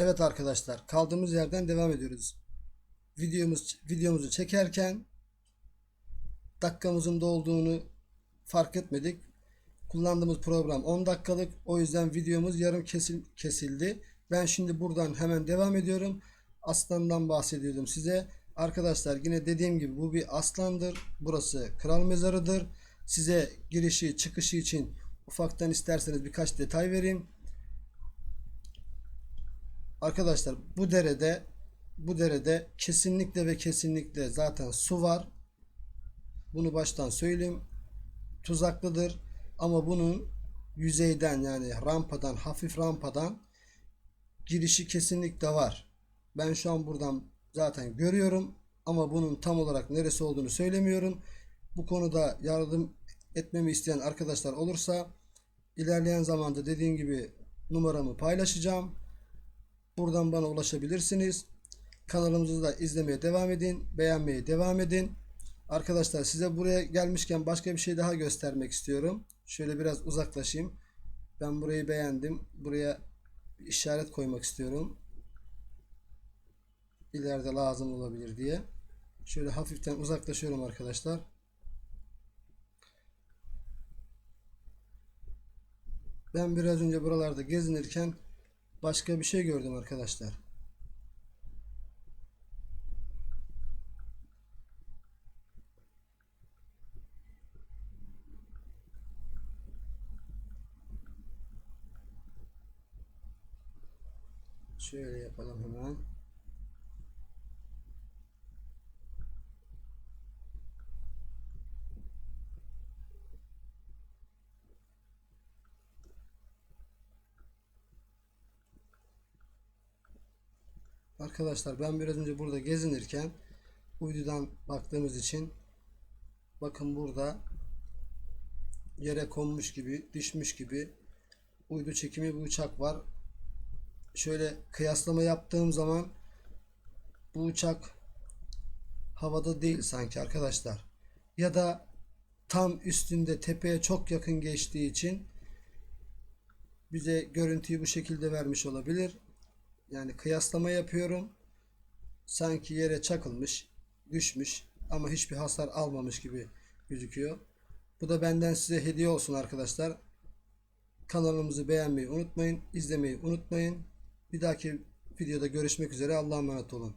Evet arkadaşlar kaldığımız yerden devam ediyoruz. Videomuz videomuzu çekerken dakikamızın dolduğunu fark etmedik. Kullandığımız program 10 dakikalık. O yüzden videomuz yarım kesil, kesildi. Ben şimdi buradan hemen devam ediyorum. Aslandan bahsediyordum size. Arkadaşlar yine dediğim gibi bu bir aslandır. Burası kral mezarıdır. Size girişi çıkışı için ufaktan isterseniz birkaç detay vereyim. Arkadaşlar bu derede bu derede kesinlikle ve kesinlikle zaten su var. Bunu baştan söyleyeyim. Tuzaklıdır ama bunun yüzeyden yani rampadan hafif rampadan girişi kesinlikle var. Ben şu an buradan zaten görüyorum ama bunun tam olarak neresi olduğunu söylemiyorum. Bu konuda yardım etmemi isteyen arkadaşlar olursa ilerleyen zamanda dediğim gibi numaramı paylaşacağım. Buradan bana ulaşabilirsiniz. Kanalımızı da izlemeye devam edin. Beğenmeye devam edin. Arkadaşlar size buraya gelmişken başka bir şey daha göstermek istiyorum. Şöyle biraz uzaklaşayım. Ben burayı beğendim. Buraya bir işaret koymak istiyorum. İleride lazım olabilir diye. Şöyle hafiften uzaklaşıyorum arkadaşlar. Ben biraz önce buralarda gezinirken başka bir şey gördüm arkadaşlar. Şöyle yapalım hemen. Arkadaşlar ben biraz önce burada gezinirken uydudan baktığımız için bakın burada yere konmuş gibi düşmüş gibi uydu çekimi bir uçak var. Şöyle kıyaslama yaptığım zaman bu uçak havada değil sanki arkadaşlar. Ya da tam üstünde tepeye çok yakın geçtiği için bize görüntüyü bu şekilde vermiş olabilir. Yani kıyaslama yapıyorum. Sanki yere çakılmış, düşmüş ama hiçbir hasar almamış gibi gözüküyor. Bu da benden size hediye olsun arkadaşlar. Kanalımızı beğenmeyi unutmayın, izlemeyi unutmayın. Bir dahaki videoda görüşmek üzere. Allah'a emanet olun.